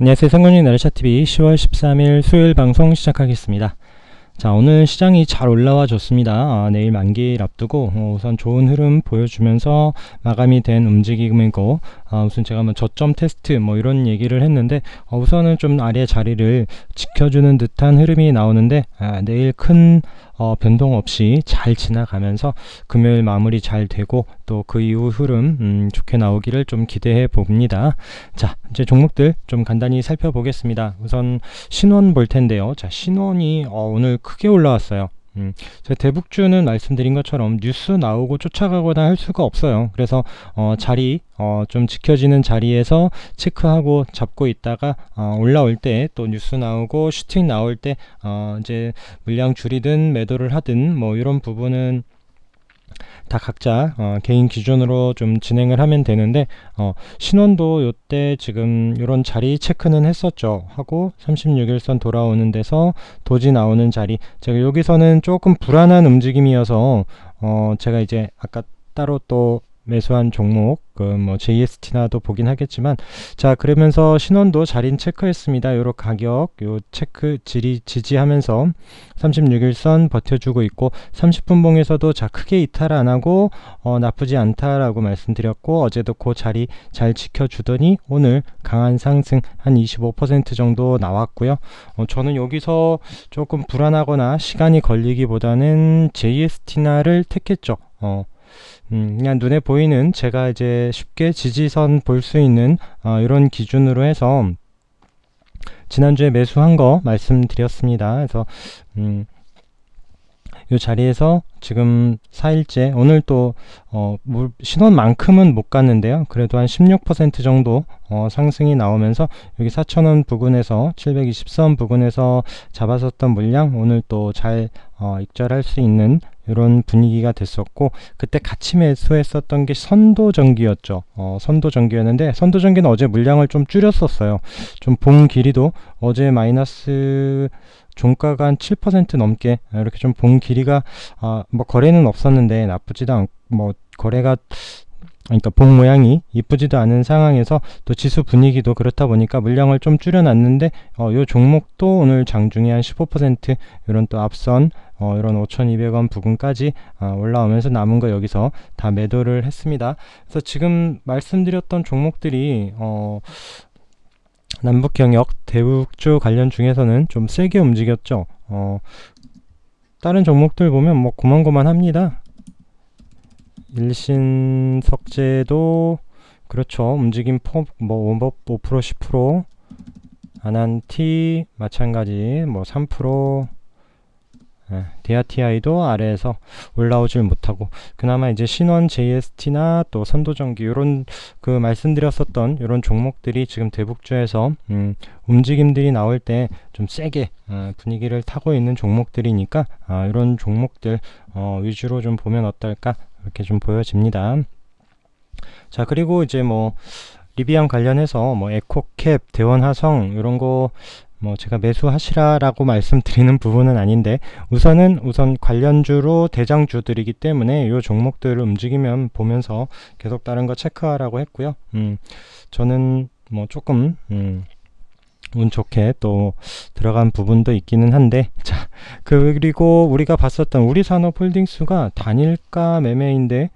안녕하세요. 상권인 나르샤TV 10월 13일 수요일 방송 시작하겠습니다. 자, 오늘 시장이 잘 올라와 줬습니다. 아, 내일 만기일 앞두고 어, 우선 좋은 흐름 보여주면서 마감이 된 움직임이고 아, 우선 제가 뭐 저점 테스트 뭐 이런 얘기를 했는데 어, 우선은 좀 아래 자리를 지켜주는 듯한 흐름이 나오는데 아, 내일 큰 어, 변동 없이 잘 지나가면서 금요일 마무리 잘 되고 또 그 이후 흐름 음, 좋게 나오기를 좀 기대해 봅니다. 자, 이제 종목들 좀 간단히 살펴보겠습니다. 우선 신원 볼 텐데요. 자, 신원이 어, 오늘 크게 올라왔어요. 음, 대북주는 말씀드린 것처럼 뉴스 나오고 쫓아가거나 할 수가 없어요. 그래서 어, 자리 어, 좀 지켜지는 자리에서 체크하고 잡고 있다가 어, 올라올 때 또 뉴스 나오고 슈팅 나올 때 어, 이제 물량 줄이든 매도를 하든 뭐 이런 부분은 다 각자 어, 개인 기준으로 좀 진행을 하면 되는데 어, 신원도 요때 지금 이런 자리 체크는 했었죠. 하고 36일선 돌아오는 데서 도지 나오는 자리. 제가 여기서는 조금 불안한 움직임이어서 어, 제가 이제 아까 따로 또 매수한 종목 그뭐 JST나도 보긴 하겠지만 자 그러면서 신원도 자린 체크했습니다. 요런 가격 요 체크 질이 지지하면서 36일선 버텨주고 있고 30분 봉에서도 자 크게 이탈 안 하고 어, 나쁘지 않다라고 말씀드렸고 어제도 그 자리 잘 지켜주더니 오늘 강한 상승 한 25% 정도 나왔고요. 어, 저는 여기서 조금 불안하거나 시간이 걸리기보다는 JST나를 택했죠. 어, 음, 그냥 눈에 보이는 제가 이제 쉽게 지지선 볼 수 있는 어, 이런 기준으로 해서 지난주에 매수한 거 말씀드렸습니다. 그래서 음, 이 자리에서 지금 4일째 오늘 또 어, 신원만큼은 못 갔는데요. 그래도 한 16% 정도 어, 상승이 나오면서 여기 4,000원 부근에서 720선 부근에서 잡았었던 물량 오늘 또잘 어, 익절할 수 있는 이런 분위기가 됐었고 그때 같이 매수했었던 게 선도전기였죠. 어, 선도전기였는데 선도전기는 어제 물량을 좀 줄였었어요. 좀봉 길이도 어제 마이너스 종가가 한 7% 넘게 이렇게 좀 본 길이가 아, 뭐 거래는 없었는데 나쁘지도 않고 뭐 거래가 그러니까 봉 모양이 이쁘지도 않은 상황에서 또 지수 분위기도 그렇다 보니까 물량을 좀 줄여놨는데 어, 요 종목도 오늘 장중에 한 15% 이런 또 앞선 어, 이런 5,200원 부근까지 어, 올라오면서 남은 거 여기서 다 매도를 했습니다. 그래서 지금 말씀드렸던 종목들이 어, 남북 경역 대북주 관련 중에서는 좀 세게 움직였죠. 어, 다른 종목들 보면 뭐 고만고만합니다. 일신 석재도 그렇죠. 움직임 폭, 뭐, 5% 10%, 아난티, 마찬가지, 뭐, 3%, 예, 디아티아이도 아래에서 올라오질 못하고 그나마 이제 신원 JST나 또 선도전기 이런 그 말씀드렸었던 이런 종목들이 지금 대북주에서 음, 움직임들이 나올 때 좀 세게 어, 분위기를 타고 있는 종목들이니까 아, 이런 종목들 어, 위주로 좀 보면 어떨까 이렇게 좀 보여집니다. 자 그리고 이제 뭐 리비안 관련해서 뭐 에코캡, 대원화성 이런 거 뭐 제가 매수하시라라고 말씀드리는 부분은 아닌데 우선은 우선 관련주로 대장주들이기 때문에 이 종목들을 움직이면 보면서 계속 다른 거 체크하라고 했고요. 음, 저는 뭐 조금 음, 운 좋게 또 들어간 부분도 있기는 한데 자 그리고 우리가 봤었던 우리 산업 홀딩스가 단일가 매매인데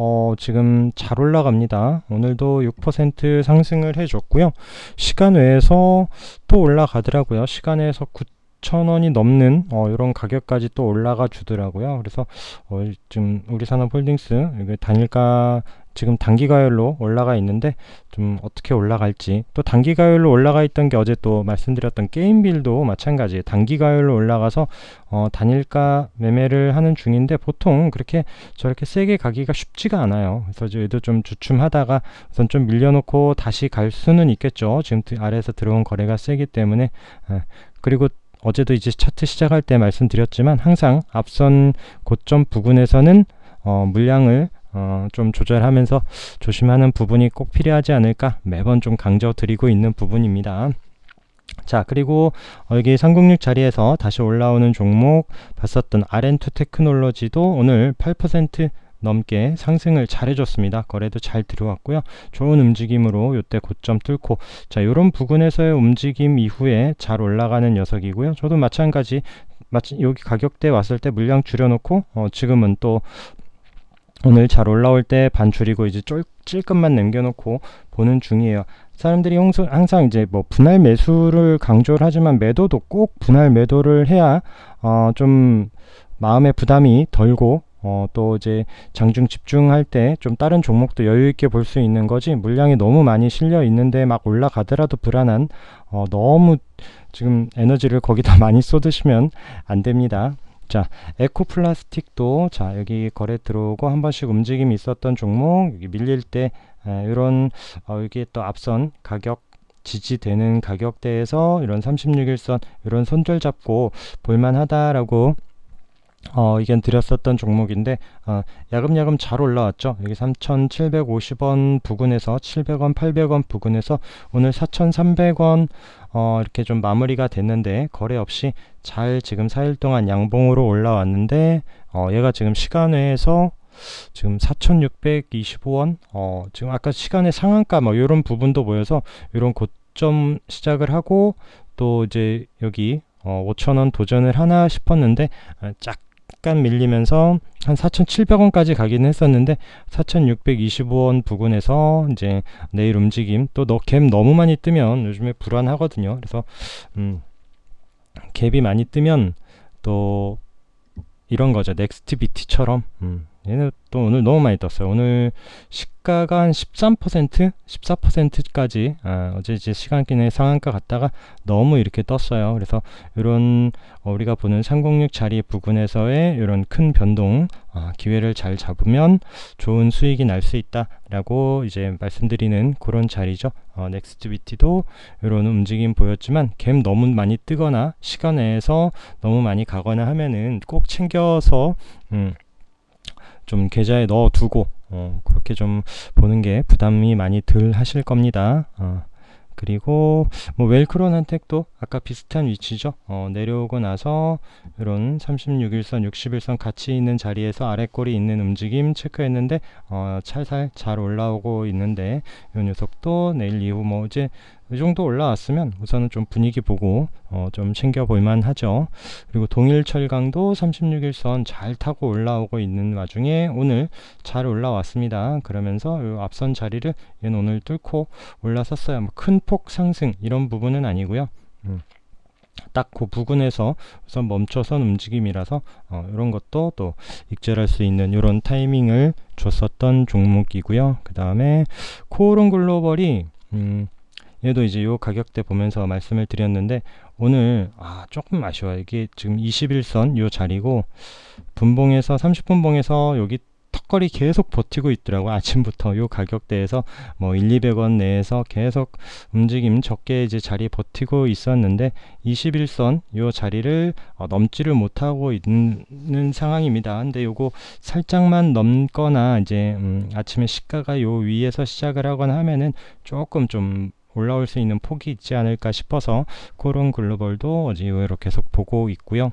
어, 지금 잘 올라갑니다. 오늘도 6% 상승을 해줬고요. 시간 외에서 또 올라가더라고요. 시간 외에서 9,000원이 넘는 어, 이런 가격까지 또 올라가 주더라고요. 그래서 어, 지금 우리 산업 홀딩스 단일가 지금 단기가율로 올라가 있는데 좀 어떻게 올라갈지 또 단기가율로 올라가 있던 게 어제 또 말씀드렸던 게임빌도 마찬가지. 단기가율로 올라가서 어, 단일가 매매를 하는 중인데 보통 그렇게 저렇게 세게 가기가 쉽지가 않아요. 그래서 저희도 좀 주춤하다가 우선 좀 밀려놓고 다시 갈 수는 있겠죠. 지금 아래에서 들어온 거래가 세기 때문에. 예. 그리고 어제도 이제 차트 시작할 때 말씀드렸지만 항상 앞선 고점 부근에서는 어, 물량을 어, 좀 조절하면서 조심하는 부분이 꼭 필요하지 않을까 매번 좀 강조 드리고 있는 부분입니다. 자 그리고 여기 306 자리에서 다시 올라오는 종목 봤었던 RN2 테크놀로지도 오늘 8% 넘게 상승을 잘 해줬습니다. 거래도 잘 들어왔고요. 좋은 움직임으로 이때 고점 뚫고 자 이런 부근에서의 움직임 이후에 잘 올라가는 녀석이고요. 저도 마찬가지 마치 여기 가격대 왔을 때 물량 줄여놓고 어, 지금은 또 오늘 잘 올라올 때 반 줄이고 이제 쫄, 찔끔만 남겨놓고 보는 중이에요. 사람들이 항상 이제 뭐 분할 매수를 강조를 하지만 매도도 꼭 분할 매도를 해야 어, 좀 마음의 부담이 덜고 어, 또 이제 장중 집중할 때 좀 다른 종목도 여유 있게 볼 수 있는 거지 물량이 너무 많이 실려 있는데 막 올라가더라도 불안한 어, 너무 지금 에너지를 거기다 많이 쏟으시면 안 됩니다. 자, 에코플라스틱도 자 여기 거래 들어오고 한 번씩 움직임이 있었던 종목 여기 밀릴 때 에, 이런 어, 여기 또 앞선 가격 지지되는 가격대에서 이런 36일선 이런 손절 잡고 볼만하다라고 어, 의견 드렸었던 종목인데 어, 야금야금 잘 올라왔죠. 여기 3,750원 부근에서 700원, 800원 부근에서 오늘 4,300원 어, 이렇게 좀 마무리가 됐는데 거래 없이 잘 지금 4일 동안 양봉으로 올라왔는데 어, 얘가 지금 시간외에서 지금 4,625원 어, 지금 아까 시간의 상한가 뭐 이런 부분도 보여서 이런 고점 시작을 하고 또 이제 여기 어, 5,000원 도전을 하나 싶었는데 아, 약간 밀리면서 한 4,700원까지 가긴 했었는데 4,625원 부근에서 이제 내일 움직임 또너갭 너무 많이 뜨면 요즘에 불안하거든요. 그래서 음, 갭이 많이 뜨면 또 이런 거죠. 넥스트 비티처럼 음, 얘는 또 오늘 너무 많이 떴어요. 오늘 시가가 한 13%, 14%까지 아, 어제 이제 시간기 내에 상한가 갔다가 너무 이렇게 떴어요. 그래서 이런 어, 우리가 보는 306 자리 부근에서의 이런 큰 변동 아, 기회를 잘 잡으면 좋은 수익이 날 수 있다라고 이제 말씀드리는 그런 자리죠. 어, 넥스트 비티도 이런 움직임 보였지만 갭 너무 많이 뜨거나 시간 내에서 너무 많이 가거나 하면은 꼭 챙겨서 음, 좀 계좌에 넣어두고 어, 그렇게 좀 보는 게 부담이 많이 덜 하실 겁니다. 어, 그리고 뭐 웰크론 한택도 아까 비슷한 위치죠. 어, 내려오고 나서 이런 36일선, 60일선 같이 있는 자리에서 아래꼬리 있는 움직임 체크했는데 어, 찰살 잘 올라오고 있는데 이 녀석도 내일 이후 뭐 이제 이 정도 올라왔으면 우선은 좀 분위기 보고 어, 좀 챙겨 볼만 하죠. 그리고 동일 철강도 36일선 잘 타고 올라오고 있는 와중에 오늘 잘 올라왔습니다. 그러면서 이 앞선 자리를 얘는 오늘 뚫고 올라섰어요. 뭐 큰 폭 상승 이런 부분은 아니고요. 음. 딱그 부근에서 우선 멈춰선 움직임이라서 어, 이런 것도 또 익절할 수 있는 이런 타이밍을 줬었던 종목이고요. 그 다음에 코오롱 글로벌이 음, 얘도 이제 요 가격대 보면서 말씀을 드렸는데 오늘 아 조금 아쉬워요. 이게 지금 21선 요 자리고 분봉에서 30분봉에서 여기 턱걸이 계속 버티고 있더라고 아침부터 요 가격대에서 뭐 1, 200원 내에서 계속 움직임 적게 이제 자리 버티고 있었는데 21선 요 자리를 어, 넘지를 못하고 있는 상황입니다. 근데 요거 살짝만 넘거나 이제 음, 아침에 시가가 요 위에서 시작을 하거나 하면은 조금 좀 올라올 수 있는 폭이 있지 않을까 싶어서 코론 글로벌도 어제 이후로 계속 보고 있고요.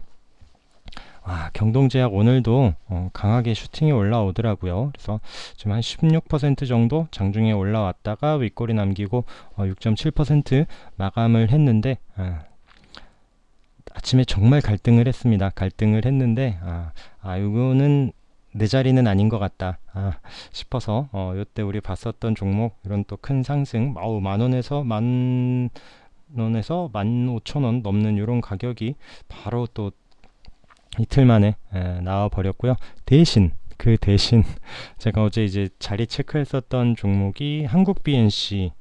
아, 경동제약 오늘도 어, 강하게 슈팅이 올라오더라고요. 그래서 지금 한 16% 정도 장중에 올라왔다가 윗골이 남기고 어, 6.7% 마감을 했는데 아, 아침에 정말 갈등을 했습니다. 갈등을 했는데 아, 아 이거는 내 자리는 아닌 것 같다 아, 싶어서 어, 이때 우리 봤었던 종목 이런 또 큰 상승 아우 만 원에서 만 원에서 만 오천 원 넘는 이런 가격이 바로 또 이틀 만에 에, 나와 버렸고요. 대신 그 대신 제가 어제 이제 자리 체크했었던 종목이 한국 BNC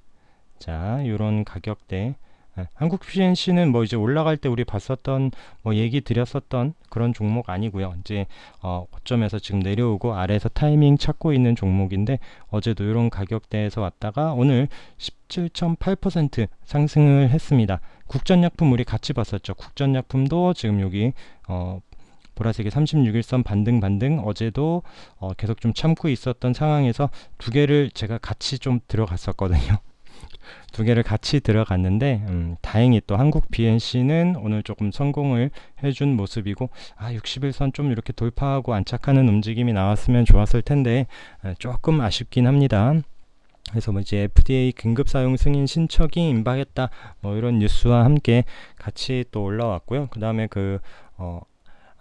자 이런 가격대 에, 한국 BNC는 뭐 이제 올라갈 때 우리 봤었던 뭐 얘기 드렸었던 그런 종목 아니고요. 이제 어, 고점에서 지금 내려오고 아래에서 타이밍 찾고 있는 종목인데 어제도 이런 가격대에서 왔다가 오늘 17.8% 상승을 했습니다. 국전약품 우리 같이 봤었죠. 국전약품도 지금 여기 어, 보라색의 36일선 반등 반등 어제도 어, 계속 좀 참고 있었던 상황에서 두 개를 제가 같이 좀 들어갔었거든요. 두 개를 같이 들어갔는데 음, 다행히 또 한국 BNC는 오늘 조금 성공을 해준 모습이고 아 60일선 좀 이렇게 돌파하고 안착하는 움직임이 나왔으면 좋았을 텐데 에, 조금 아쉽긴 합니다. 그래서 뭐 이제 FDA 긴급 사용 승인 신청이 임박했다 뭐 이런 뉴스와 함께 같이 또 올라왔고요. 그 다음에 그 어,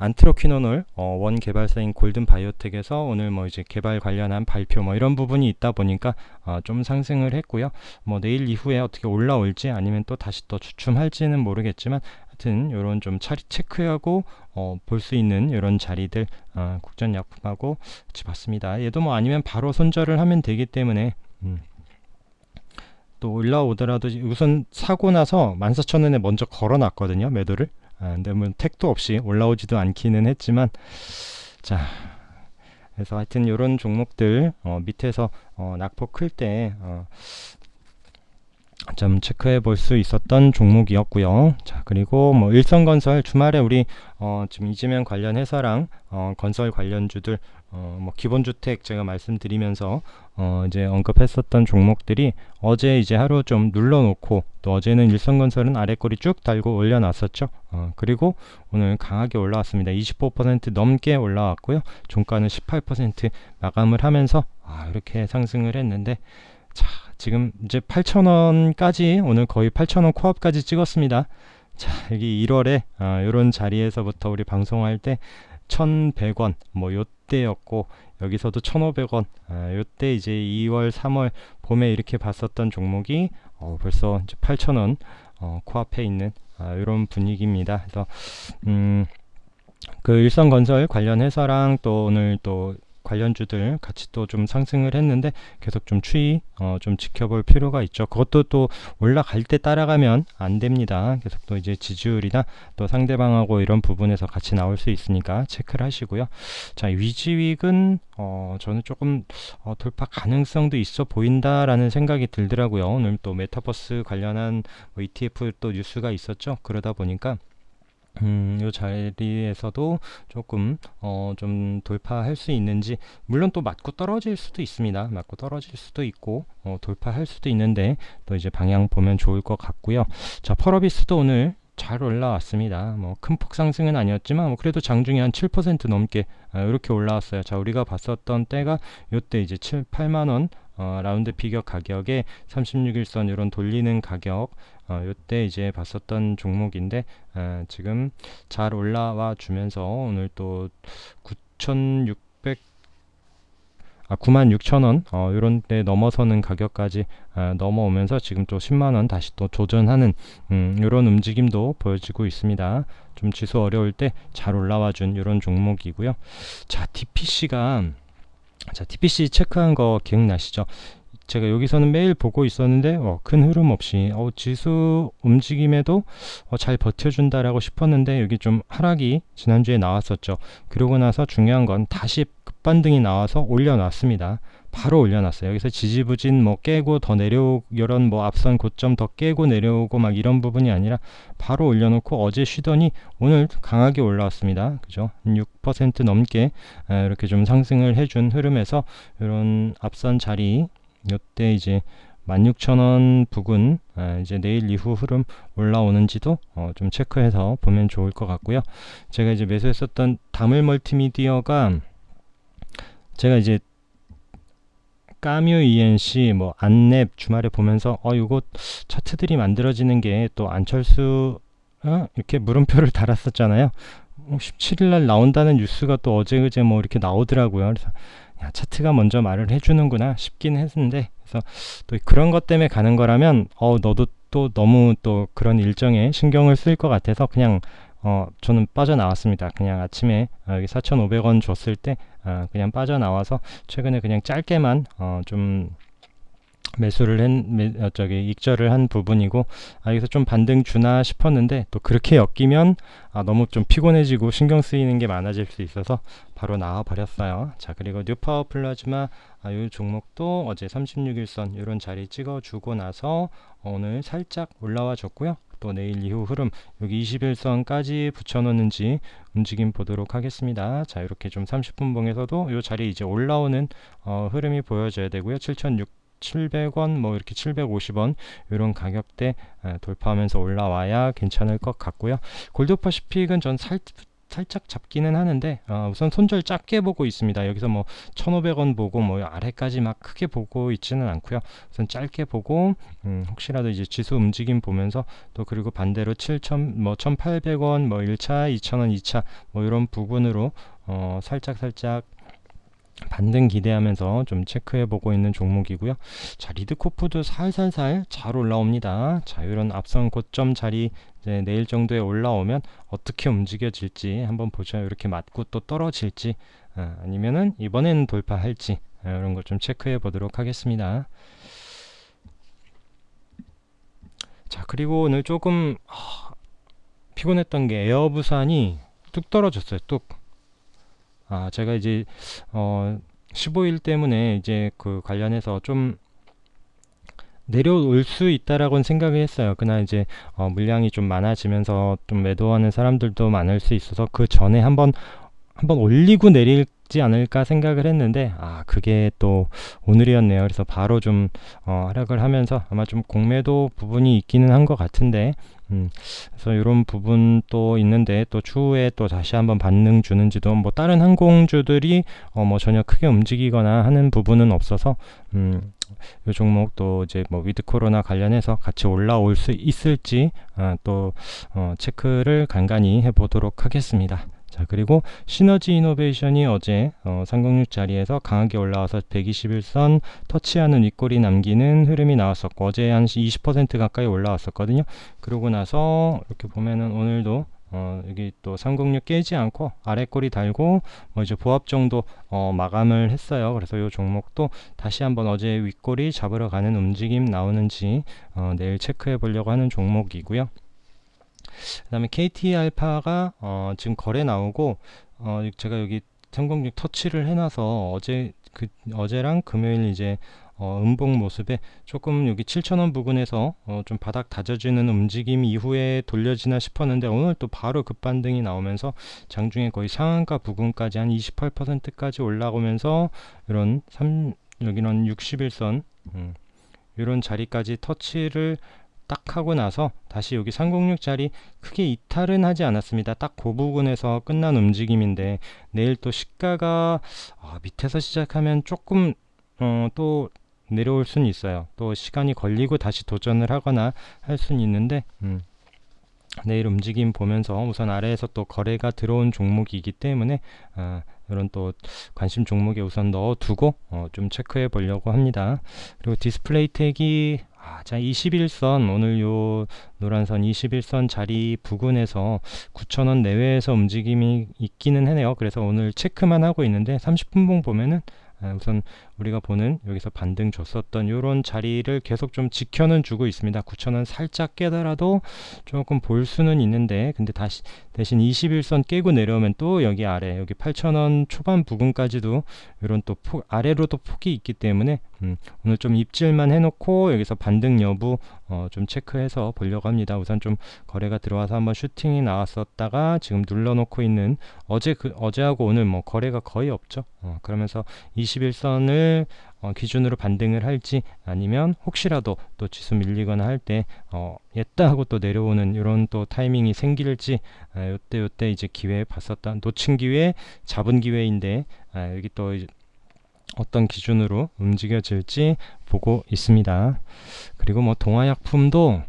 안트로퀴노놀 어, 원 개발사인 골든 바이오텍에서 오늘 뭐 이제 개발 관련한 발표 뭐 이런 부분이 있다 보니까 어, 좀 상승을 했고요. 뭐 내일 이후에 어떻게 올라올지 아니면 또 다시 또 주춤할지는 모르겠지만 하여튼 이런 좀 차리 체크하고 어, 볼 수 있는 이런 자리들 어, 국전약품하고 같이 봤습니다. 얘도 뭐 아니면 바로 손절을 하면 되기 때문에 음. 또 올라오더라도 우선 사고 나서 14,000원에 먼저 걸어놨거든요 매도를 아, 근데 뭐 택도 없이 올라오지도 않기는 했지만 자 그래서 하여튼 이런 종목들 어, 밑에서 어, 낙폭 클때 어, 좀 체크해 볼 수 있었던 종목이었고요. 자 그리고 뭐 일성건설 주말에 우리 어, 지금 이재명 관련 회사랑 어, 건설 관련주들 어, 뭐 기본주택 제가 말씀드리면서 어, 이제 언급했었던 종목들이 어제 이제 하루 좀 눌러놓고 또 어제는 일성건설은 아래꼬리 쭉 달고 올려놨었죠. 어, 그리고 오늘 강하게 올라왔습니다. 25% 넘게 올라왔고요. 종가는 18% 마감을 하면서 아, 이렇게 상승을 했는데 자 지금 이제 8,000원까지 오늘 거의 8,000원 코앞까지 찍었습니다. 자 여기 1월에 아, 이런 자리에서부터 우리 방송할 때 1,100원 뭐 요때였고 여기서도 1,500원 아, 요때 이제 2월 3월 봄에 이렇게 봤었던 종목이 어, 벌써 이제 8,000원 어, 코앞에 있는 아, 이런 분위기입니다. 그래서 음, 그 일성건설 관련 회사랑 또 오늘 또 관련주들 같이 또 좀 상승을 했는데 계속 좀 추이 어, 좀 지켜볼 필요가 있죠. 그것도 또 올라갈 때 따라가면 안 됩니다. 계속 또 이제 지지율이나 또 상대방하고 이런 부분에서 같이 나올 수 있으니까 체크를 하시고요. 자 위지윅은 어, 저는 조금 어, 돌파 가능성도 있어 보인다라는 생각이 들더라고요. 오늘 또 메타버스 관련한 뭐 ETF 또 뉴스가 있었죠. 그러다 보니까 음, 요 자리에서도 조금 어, 좀 돌파할 수 있는지 물론 또 맞고 떨어질 수도 있습니다. 맞고 떨어질 수도 있고 어, 돌파할 수도 있는데 또 이제 방향 보면 좋을 것 같고요. 자, 펄어비스도 오늘 잘 올라왔습니다. 뭐 큰 폭 상승은 아니었지만 뭐 그래도 장중에 한 7% 넘게 아, 이렇게 올라왔어요. 자, 우리가 봤었던 때가 요때 이제 7, 8만 원 어, 라운드 비격 가격에 36일선 이런 돌리는 가격 어, 요때 이제 봤었던 종목인데 어, 지금 잘 올라와 주면서 오늘 또 9,600 아, 96,000원 어, 이런 때 넘어서는 가격까지 어, 넘어오면서 지금 또 10만원 다시 또 도전하는 음, 이런 움직임도 보여지고 있습니다. 좀 지수 어려울 때 잘 올라와 준 이런 종목이고요. 자, DPC가 자, TPC 체크한 거 기억나시죠? 제가 여기서는 매일 보고 있었는데 어, 큰 흐름 없이 어, 지수 움직임에도 어, 잘 버텨준다라고 싶었는데 여기 좀 하락이 지난주에 나왔었죠. 그러고 나서 중요한 건 다시 급반등이 나와서 올려놨습니다. 바로 올려놨어요. 여기서 지지부진 뭐 깨고 더 내려오고 이런 뭐 앞선 고점 더 깨고 내려오고 막 이런 부분이 아니라 바로 올려놓고 어제 쉬더니 오늘 강하게 올라왔습니다. 그죠? 6% 넘게 이렇게 좀 상승을 해준 흐름에서 이런 앞선 자리 이때 이제 16,000원 부근 아, 이제 내일 이후 흐름 올라오는지도 어, 좀 체크해서 보면 좋을 것 같고요. 제가 이제 매수했었던 다물 멀티미디어가 제가 이제 까뮤 ENC 뭐 안랩 주말에 보면서 어 이거 차트들이 만들어지는 게 또 안철수 어? 이렇게 물음표를 달았었잖아요. 17일 날 나온다는 뉴스가 또 어제 그제 뭐 이렇게 나오더라고요. 그래서 야, 차트가 먼저 말을 해주는구나 싶긴 했는데 그래서 또 그런 것 때문에 가는 거라면 어 너도 또 너무 또 그런 일정에 신경을 쓸 것 같아서 그냥 어 저는 빠져나왔습니다. 그냥 아침에 어, 여기 4,500원 줬을 때 어, 그냥 빠져나와서 최근에 그냥 짧게만 어 좀 매수를 한 매, 어, 저기 익절을 한 부분이고 아 여기서 좀 반등 주나 싶었는데 또 그렇게 엮이면 아 너무 좀 피곤해지고 신경 쓰이는 게 많아질 수 있어서 바로 나와 버렸어요 자 그리고 뉴파워 플라즈마 아, 이 종목도 어제 36일선 이런 자리 찍어 주고 나서 오늘 살짝 올라와 줬고요 또 내일 이후 흐름 여기 21선까지 붙여놓는지 움직임 보도록 하겠습니다. 자 이렇게 좀 30분 봉에서도 이 자리 이제 올라오는 어, 흐름이 보여져야 되고요. 7,600 700원 뭐 이렇게 750원 이런 가격대 에, 돌파하면서 올라와야 괜찮을 것 같고요. 골드퍼시픽은 전 살, 살짝 잡기는 하는데 어, 우선 손절 작게 보고 있습니다. 여기서 뭐 1,500원 보고 뭐 아래까지 막 크게 보고 있지는 않고요. 우선 짧게 보고 음, 혹시라도 이제 지수 움직임 보면서 또 그리고 반대로 7,000 뭐 1,800원 뭐 1차, 2,000원 2차 뭐 이런 부분으로 어, 살짝 살짝 반등 기대하면서 좀 체크해 보고 있는 종목이고요. 자, 리드코프도 살살살 잘 올라옵니다. 자, 이런 앞선 고점 자리 이제 내일 정도에 올라오면 어떻게 움직여질지 한번 보죠. 이렇게 맞고 또 떨어질지 아, 아니면은 이번엔 돌파할지 아, 이런 걸 좀 체크해 보도록 하겠습니다. 자, 그리고 오늘 조금 아, 피곤했던 게 에어부산이 뚝 떨어졌어요. 뚝. 아, 제가 이제 어 15일 때문에 이제 그 관련해서 좀 내려올 수 있다라고는 생각을 했어요. 그날 이제 어 물량이 좀 많아지면서 좀 매도하는 사람들도 많을 수 있어서 그 전에 한번 한번 올리고 내리지 않을까 생각을 했는데 아 그게 또 오늘이었네요. 그래서 바로 좀 어, 하락을 하면서 아마 좀 공매도 부분이 있기는 한 것 같은데 음, 그래서 이런 부분도 있는데 또 추후에 또 다시 한번 반등 주는지도 뭐 다른 항공주들이 어, 뭐 전혀 크게 움직이거나 하는 부분은 없어서 음, 이 종목 또 이제 뭐 위드 코로나 관련해서 같이 올라올 수 있을지 아, 또 어, 체크를 간간히 해보도록 하겠습니다. 자 그리고 시너지 이노베이션이 어제 어, 306 자리에서 강하게 올라와서 121선 터치하는 윗골이 남기는 흐름이 나왔었고 어제 한 20% 가까이 올라왔었거든요 그러고 나서 이렇게 보면은 오늘도 어, 여기 또 306 깨지 않고 아래 꼬리 달고 뭐 이제 보합 정도 어, 마감을 했어요. 그래서 이 종목도 다시 한번 어제 윗꼬리 잡으러 가는 움직임 나오는지 어, 내일 체크해 보려고 하는 종목이고요. 그 다음에 KT 알파가 어, 지금 거래 나오고 어, 제가 여기 306 터치를 해놔서 어제 그 어제랑 금요일 이제 어, 음봉 모습에 조금 여기 7,000원 부근에서 어, 좀 바닥 다져지는 움직임 이후에 돌려지나 싶었는데 오늘 또 바로 급반등이 나오면서 장중에 거의 상한가 부근까지 한 28%까지 올라오면서 이런 3 여기는 61선 음, 이런 자리까지 터치를 딱 하고 나서 다시 여기 306짜리 크게 이탈은 하지 않았습니다. 딱 그 부분에서 끝난 움직임인데 내일 또 시가가 아, 밑에서 시작하면 조금 어, 또 내려올 수는 있어요. 또 시간이 걸리고 다시 도전을 하거나 할 수는 있는데 음, 내일 움직임 보면서 우선 아래에서 또 거래가 들어온 종목이기 때문에 아, 이런 또 관심 종목에 우선 넣어두고 어, 좀 체크해 보려고 합니다. 그리고 디스플레이 택이 아, 자 21선 오늘 요 노란선 21선 자리 부근에서 9,000원 내외에서 움직임이 있기는 해요. 그래서 오늘 체크만 하고 있는데 30분봉 보면은 아, 우선 우리가 보는 여기서 반등 줬었던 이런 자리를 계속 좀 지켜는 주고 있습니다. 9,000원 살짝 깨더라도 조금 볼 수는 있는데 근데 다시 대신 21선 깨고 내려오면 또 여기 아래 여기 8,000원 초반 부근까지도 이런 또 폭, 아래로도 폭이 있기 때문에 음, 오늘 좀 입질만 해놓고 여기서 반등 여부 어, 좀 체크해서 보려고 합니다. 우선 좀 거래가 들어와서 한번 슈팅이 나왔었다가 지금 눌러놓고 있는 어제 그 어제하고 오늘 뭐 거래가 거의 없죠. 어, 그러면서 21선을 어, 기준으로 반등을 할지 아니면 혹시라도 또 지수 밀리거나 할 때 어, 옛다 하고 또 내려오는 이런 또 타이밍이 생길지 아, 요때 요때 이제 기회 봤었다 놓친 기회 잡은 기회인데 아, 여기 또 어떤 기준으로 움직여질지 보고 있습니다. 그리고 뭐 동화약품도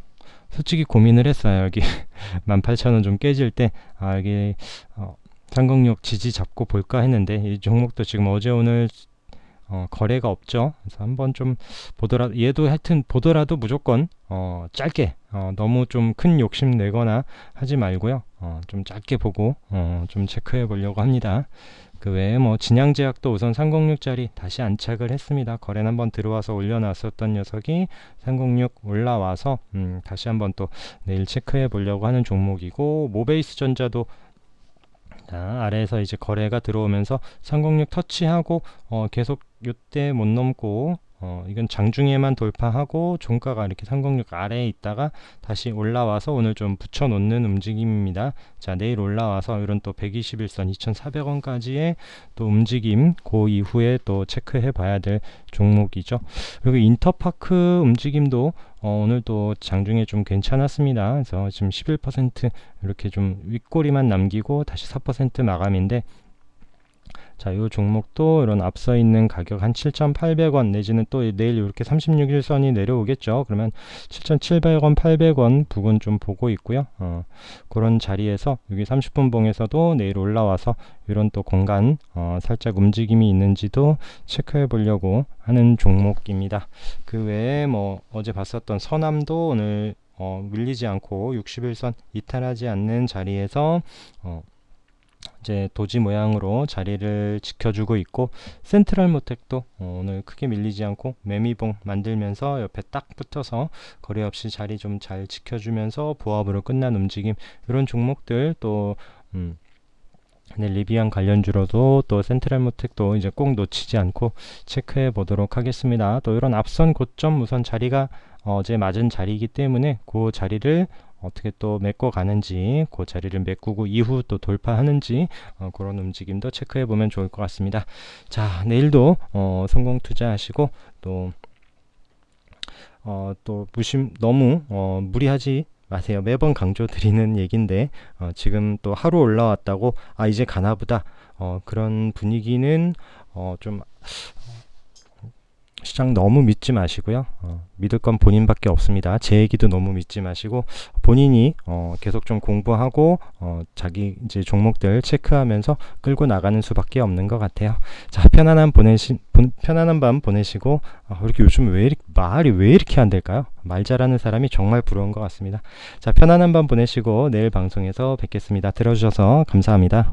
솔직히 고민을 했어요. 여기 18,000원 좀 깨질 때, 아, 여기, 어, 상공력 지지 잡고 볼까 했는데, 이 종목도 지금 어제 오늘 어, 거래가 없죠. 그래서 한번 좀 보더라 얘도 하여튼 보더라도 무조건 어, 짧게 어, 너무 좀 큰 욕심 내거나 하지 말고요. 어, 좀 짧게 보고 어, 좀 체크해 보려고 합니다. 그 외에 뭐 진양제약도 우선 306짜리 다시 안착을 했습니다. 거래는 한번 들어와서 올려놨었던 녀석이 306 올라와서 음, 다시 한번 또 내일 체크해 보려고 하는 종목이고 모베이스 전자도 자, 아래에서 이제 거래가 들어오면서 306 터치하고 어, 계속 요때 못 넘고 어, 이건 장중에만 돌파하고 종가가 이렇게 306 아래에 있다가 다시 올라와서 오늘 좀 붙여놓는 움직임입니다. 자, 내일 올라와서 이런 또 121선 2,400원까지의 또 움직임 그 이후에 또 체크해 봐야 될 종목이죠. 그리고 인터파크 움직임도 어, 오늘 또 장중에 좀 괜찮았습니다. 그래서 지금 11% 이렇게 좀 윗꼬리만 남기고 다시 4% 마감인데 자, 이 종목도 이런 앞서 있는 가격 한 7,800원 내지는 또 내일 이렇게 36일선이 내려오겠죠. 그러면 7,700원, 800원 부근 좀 보고 있고요. 어, 그런 자리에서 여기 30분 봉에서도 내일 올라와서 이런 또 공간 어, 살짝 움직임이 있는지도 체크해 보려고 하는 종목입니다. 그 외에 뭐 어제 봤었던 서남도 오늘 어, 밀리지 않고 61선 이탈하지 않는 자리에서 어, 이제 도지 모양으로 자리를 지켜주고 있고 센트럴 모텍도 어, 오늘 크게 밀리지 않고 매미봉 만들면서 옆에 딱 붙어서 거래 없이 자리 좀 잘 지켜주면서 보합으로 끝난 움직임 이런 종목들 또 음, 네, 리비안 관련주로도 또 센트럴 모텍도 이제 꼭 놓치지 않고 체크해 보도록 하겠습니다. 또 이런 앞선 고점 우선 자리가 어제 맞은 자리이기 때문에 그 자리를 어떻게 또 메꿔 가는지 그 자리를 메꾸고 이후 또 돌파하는지 어, 그런 움직임도 체크해 보면 좋을 것 같습니다. 자 내일도 어, 성공 투자하시고 또 어, 또 무심 너무 어, 무리하지 마세요. 매번 강조드리는 얘기인데 어, 지금 또 하루 올라왔다고 아 이제 가나보다 어, 그런 분위기는 어, 좀 시장 너무 믿지 마시고요. 어, 믿을 건 본인밖에 없습니다. 제 얘기도 너무 믿지 마시고 본인이 어, 계속 좀 공부하고 어, 자기 이제 종목들 체크하면서 끌고 나가는 수밖에 없는 것 같아요. 자 편안한 보내시 본, 편안한 밤 보내시고 아, 이렇게 요즘 왜 이렇게 말이 왜 이렇게 안 될까요? 말 잘하는 사람이 정말 부러운 것 같습니다. 자 편안한 밤 보내시고 내일 방송에서 뵙겠습니다. 들어주셔서 감사합니다.